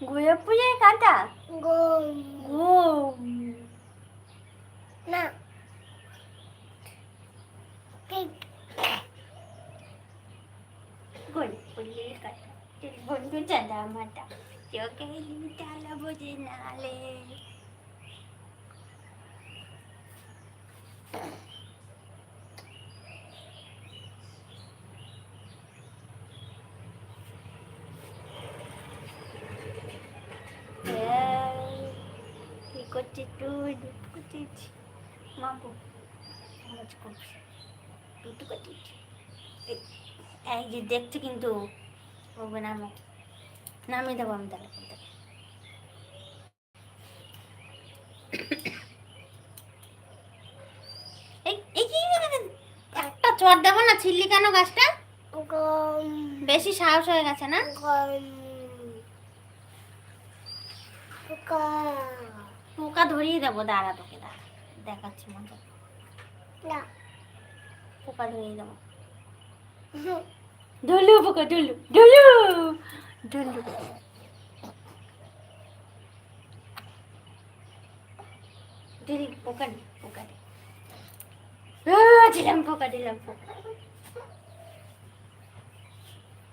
గుయ్య పూజ కాంట గొంతు చదవమాట యోగేలి చాలా భోజనాలే দুধ করছিস এই, যে দেখছি কিন্তু ওকে নামো নামিয়ে দেবো আমি তাহলে একটা চট দেবো না? ছিল্লি কেন গাছটা? বেশি সাহস হয়ে গেছে না? পোকা ধরিয়ে দেবো দাঁড়া তোকে দাঁড়া দেখাচ্ছি মজা না। পোকা ধরিয়ে দেবো। ডলু পোকা ডলু ডলু ডলু দিদি পোকা পোকা দি দিলাম পোকা দিলাম পোকা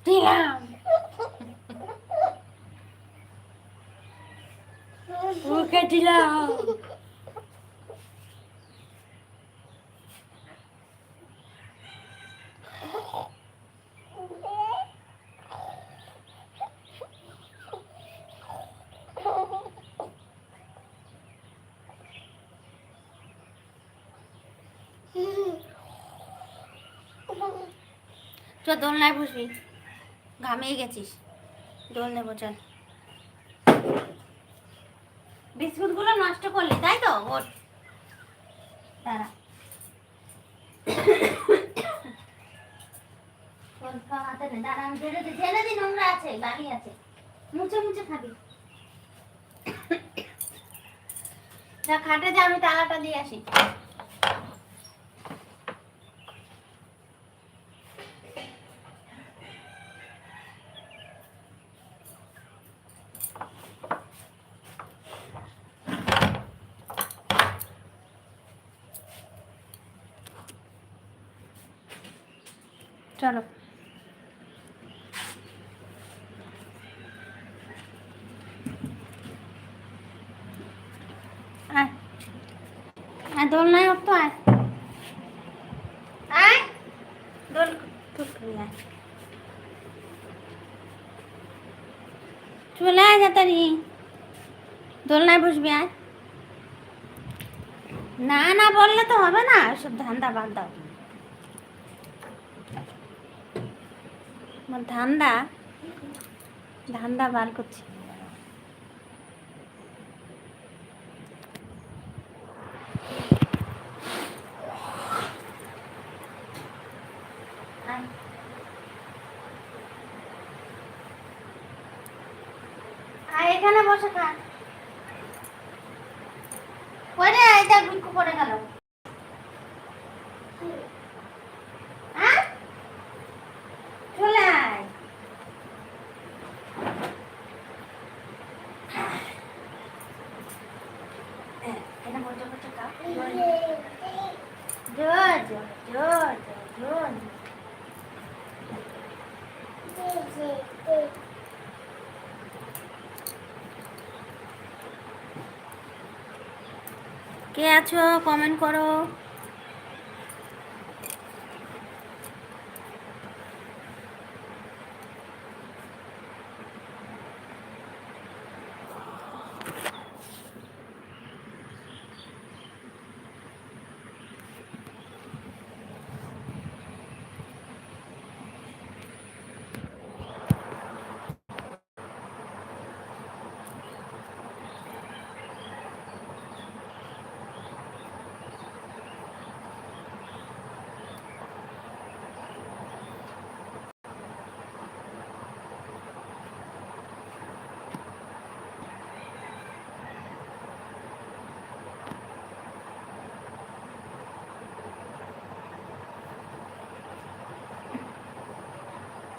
দিলাম। পোকা দিলাম। চল দোলনায় বসবি। ঘামিয়ে গেছিস। দোল নেব চল। বিস্কুটগুলো নষ্ট করলি তাই তো? ওর তারা দিই, নোংরা আছে, আছে। মুছে মুছে খাটে যে আমি তালাটা দিয়ে আসি। চলো। আয়। আয়, দোল নাই ওর তো আয়। আয়। দোল চলে আয় দোলনায় বসবি, আয়। না না, বললে তো হবে না। সব ধান্দা বাদ আমার ধান্দা ধান্দা বার করছি। এখানে বসে খা ওরে এটা গুলকু পড়ে গেল হ্যাঁ চলে আয় এখানে বসে বসে খা জোর জোর জোর জোর জোর কে আছো? কমেন্ট করো।